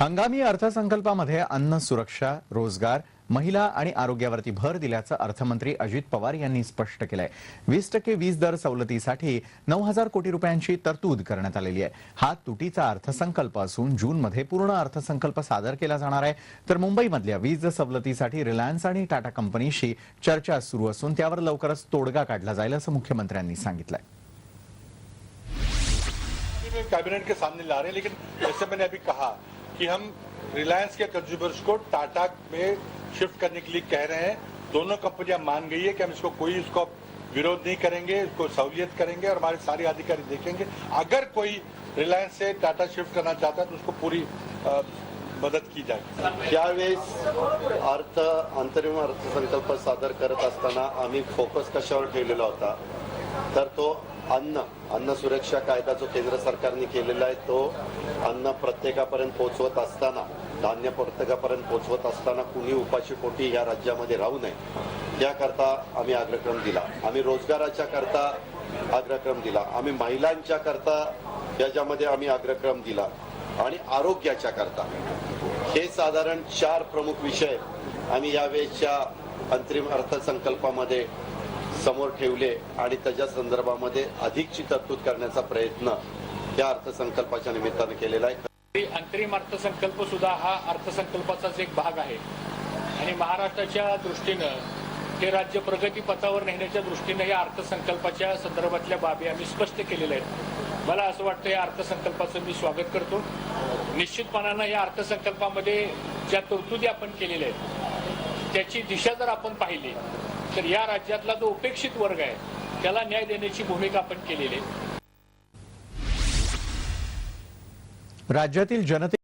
हंगामी अर्थसंकल्पामध्ये अन्न सुरक्षा रोजगार महिला आणि आरोग्यावरती भर दिल्याचं अर्थमंत्री अजित पवार यांनी स्पष्ट केलंय. वीस टक्के वीज दर सवलतीसाठी नऊ हजार कोटी रुपयांची तरतूद करण्यात आलेली आहे. हा तुटीचा अर्थसंकल्प असून जूनमध्ये पूर्ण अर्थसंकल्प सादर केला जाणार आहे. तर मुंबईमधल्या वीज सवलतीसाठी रिलायन्स आणि टाटा कंपनीशी चर्चा सुरू असून त्यावर लवकरच तोडगा काढला जाईल असं मुख्यमंत्र्यांनी सांगितलंय. कैबिनेट के सामने ला रहे लेकिन जैसे मैंने अभी कहा कि हम रिलायंस के कंज्यूमर्स को टाटा में शिफ्ट करने के लिए कह रहे हैं। दोनों कंपनियाँ मान गई है कि हम इसको कोई इसको विरोध नहीं करेंगे इसको सहूलियत करेंगे और हमारे सारे अधिकारी देखेंगे। अगर कोई रिलायंस से टाटा शिफ्ट करना चाहता है तो उसको पूरी अ, मदद की जाएगी त्यावेळेस अर्थ अंतरिम अर्थसंकल्प सादर करत आम्ही फोकस ठेवलेला होता? तर तो अन्न अन्न सुरक्षा कायदा जो केंद्र सरकारने केलेला आहे. तो अन्न प्रत्येकापर्यंत पोहोचवत असताना धान्य प्रत्येकापर्यंत पोहोचवत असताना कुणी उपाशी पोटी या राज्यामध्ये राहू नये याकरता आम्ही अग्रक्रम दिला. आम्ही रोजगाराच्या करता अग्रक्रम दिला. आम्ही महिलांच्या करता याच्यामध्ये आम्ही अग्रक्रम दिला. आणि आरोग्याच्या करता. हे साधारण चार प्रमुख विषय आम्ही यावेळेसच्या अंतरिम अर्थसंकल्पामध्ये समोर ठेवले आणि त्याच्या संदर्भामध्ये अधिकची तरतूद करण्याचा प्रयत्न या अर्थसंकल्पाच्या निमित्तानं केलेला आहे. तरी अंतरिम अर्थसंकल्प सुद्धा हा अर्थसंकल्पाचाच एक भाग आहे. आणि महाराष्ट्राच्या दृष्टीनं हे राज्य प्रगती पथावर नेण्याच्या दृष्टीनं या अर्थसंकल्पाच्या संदर्भातल्या बाबी आम्ही स्पष्ट केलेल्या आहेत. मला असं वाटतं या अर्थसंकल्पाचं मी स्वागत करतो. निश्चितपणानं या अर्थसंकल्पामध्ये ज्या तरतुदी आपण केलेल्या आहेत त्याची दिशा जर आपण पाहिली तर या राज्यातला जो उपेक्षित वर्ग आहे त्याला न्याय देण्याची भूमिका आपण केलेली आहे. राज्यातील जनते